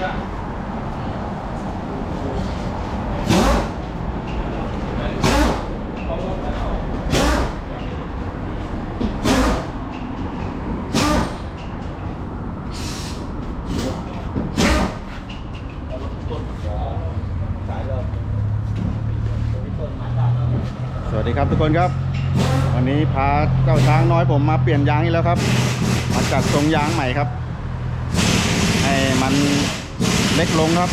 สวัสดีครับทุกคนครับ วันนี้พาเจ้าช้างน้อยผมมาเปลี่ยนยางอีกแล้วครับ มาจัดทรงยางใหม่ครับ ให้มัน เล็กลงครับ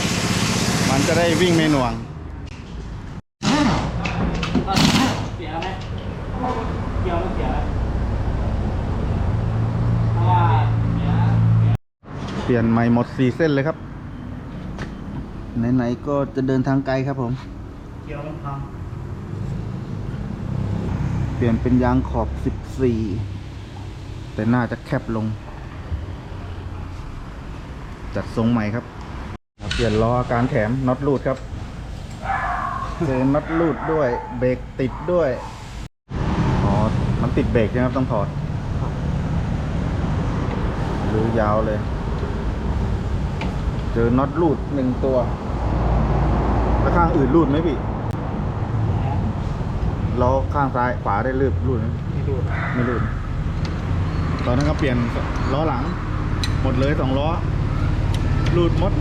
มันจะได้วิ่งไม่หน่วงเสียไหมเกี่ยวไม่เสียเพราะว่าเปลี่ยนใหม่หมดสี่เส้นเลยครับ ไหนๆก็จะเดินทางไกลครับผม เกี่ยวมันพังเปลี่ยนเป็นยางขอบ 14 แต่น่าจะแคบลง จัดทรงใหม่ครับ เปลี่ยนล้อการแถมน็อตรูดครับเจอน็อตรูดด้วย เบรกติดด้วยอ๋อมันติดเบรกใช่ไหมครับต้องถอดหรือยาวเลย เจอน็อตรูดหนึ่งตัวแล้วข้างอื่นรูดไหมพี่ล้อข้างซ้ายขวาได้ลืบรูดไหมไม่ดูไม่รูดตอนนั้นก็เปลี่ยนล้อหลัง หมดเลยสองล้อรูดมด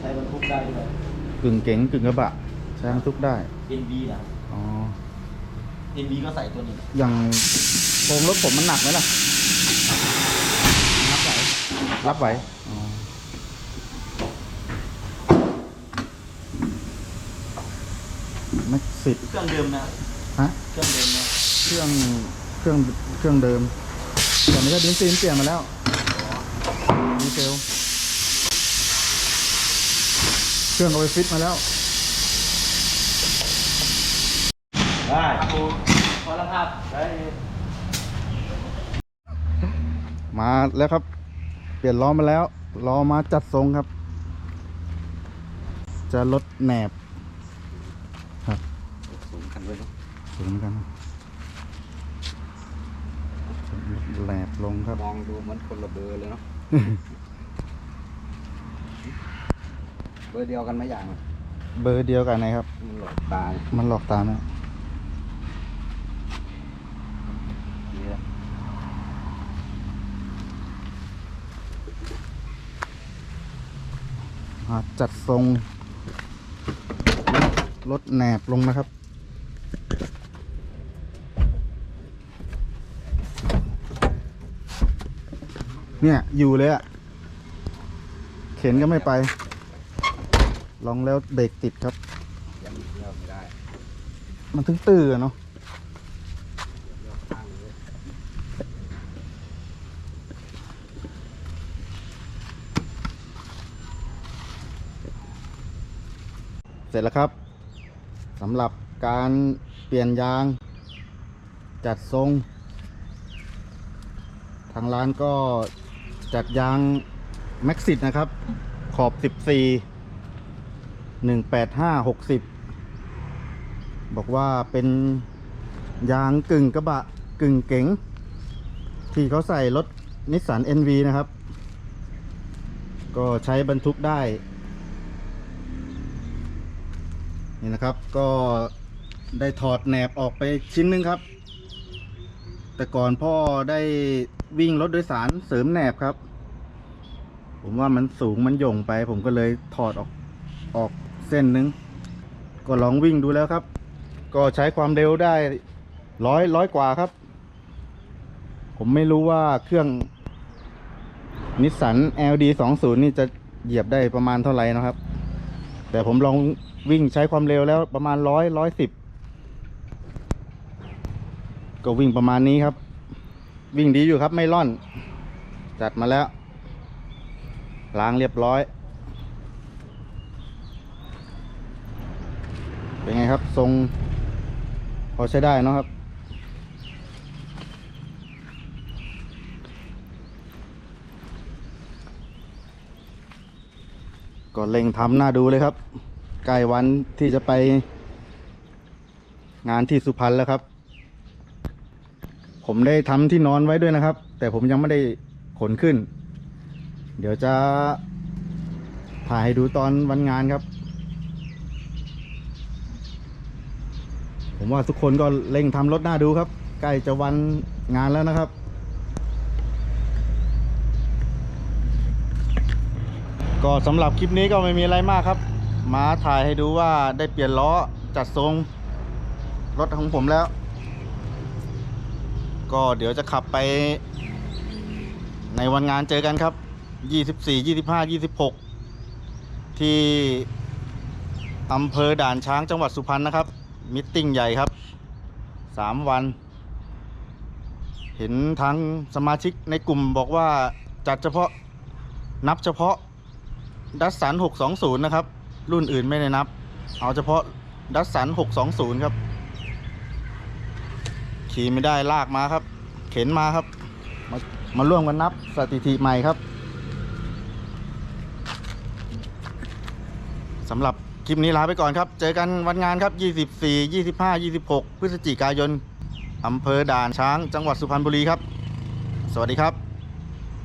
ใช้บรรทุกได้ด้วย กึ่งเก๋งกึ่งกระบะใช้ทั้งทุกได้ NB นะ อ๋อ NB ก็ใส่ตัวนี้อย่างโครงรถผมมันหนักไหมล่ะนับไหนรับไหวอ๋อแม็กซิตเครื่องเดิมนะฮะ เครื่องเดิมนะเครื่องเครื่องเครื่องเดิมตอนนี้ก็ดินซีนเปลี่ยนมาแล้วดีเซลเค รื่องเอาไปฟิตมาแล้วได้ครับผมพอแล้วครับได้มาแล้วครับ เปลี่ยนล้อมาแล้วล้อมาจัดทรงครับ จะลดแหนบครับสูงคันเลยเนาะสูงกันจะลดแหนบลงครับ มองดูเหมือนคนละเบอร์เลยเนาะ เบอร์เดียวกันไหมอย่างเบอร์เดียวกันนะครับ มันหลอกตามันหลอกตาไหมเนี่ยมาจัดทรงลดแหนบลงนะครับเนี่ย อยู่เลยอะเข็นก็ไม่ไป ลองแล้วเบรกติดครับ ยังเที่ยวไม่ได้มันถึงตื้ออะเนาะเที่ยวข้างเลยเสร็จแล้วครับสำหรับการเปลี่ยนยาง จัดทรง ทางร้านก็จัดยางแม็กซิตนะครับ ขอบ 14 185 60บอกว่าเป็นยางกึ่งกระบะกึ่งเก๋ง ที่เขาใส่รถนิสสัน NV นะครับ ก็ใช้บรรทุกได้ นี่นะครับก็ได้ถอดแหนบออกไปชิ้นหนึงครับ แต่ก่อนพ่อได้วิ่งรถโดยสารเสริมแหนบครับ ผมว่ามันสูงมันหย่งไป ผมก็เลยถอดออกออก ส้นหนึงก็ลองวิ่งดูแล้วครับ ก็ใช้ความเร็วได้ร้อยร้อยกว่าครับ ผมไม่รู้ว่าเครื่องนิสสัน LD 20นี่จะเหยียบได้ประมาณเท่าไหร่นะครับ แต่ผมลองวิ่งใช้ความเร็วแล้วประมาณร้อยร้อยสิบก็วิ่งประมาณนี้ครับ วิ่งดีอยู่ครับไม่ล่อน จัดมาแล้ว ล้างเรียบร้อย เป็นไงครับ ทรงพอใช้ได้นะครับ ก็เล็งทำหน้าดูเลยครับ ใกล้วันที่จะไป งานที่สุพรรณแล้วครับ ผมได้ทำที่นอนไว้ด้วยนะครับ แต่ผมยังไม่ได้ขนขึ้น เดี๋ยวจะถ่ายให้ดูตอนวันงานครับ ผมว่าทุกคนก็เร่งทำรถหน้าดูครับ ใกล้จะวันงานแล้วนะครับ ก็สำหรับคลิปนี้ก็ไม่มีอะไรมากครับ มาถ่ายให้ดูว่าได้เปลี่ยนล้อจัดทรงรถของผมแล้ว ก็เดี๋ยวจะขับไป ในวันงานเจอกันครับ 24 25 26 ที่อำเภอด่านช้างจังหวัดสุพรรณนะครับ มิทติ้งใหญ่ครับ3วัน เห็นทางสมาชิกในกลุ่มบอกว่าจัดเฉพาะนับเฉพาะดัสสัน620 นะครับ รุ่นอื่นไม่ได้นับ เอาเฉพาะดัสสัน620 ครับ ขี่ไม่ได้ลากมาครับ เข็นมาครับ มามาร่วมกันนับสถิติใหม่ครับสำหรับ คลิปนี้ลาไปก่อนครับ เจอกันวันงานครับ 24 25 26 พฤศจิกายนอำเภอด่านช้าง จังหวัดสุพรรณบุรีครับ สวัสดีครับ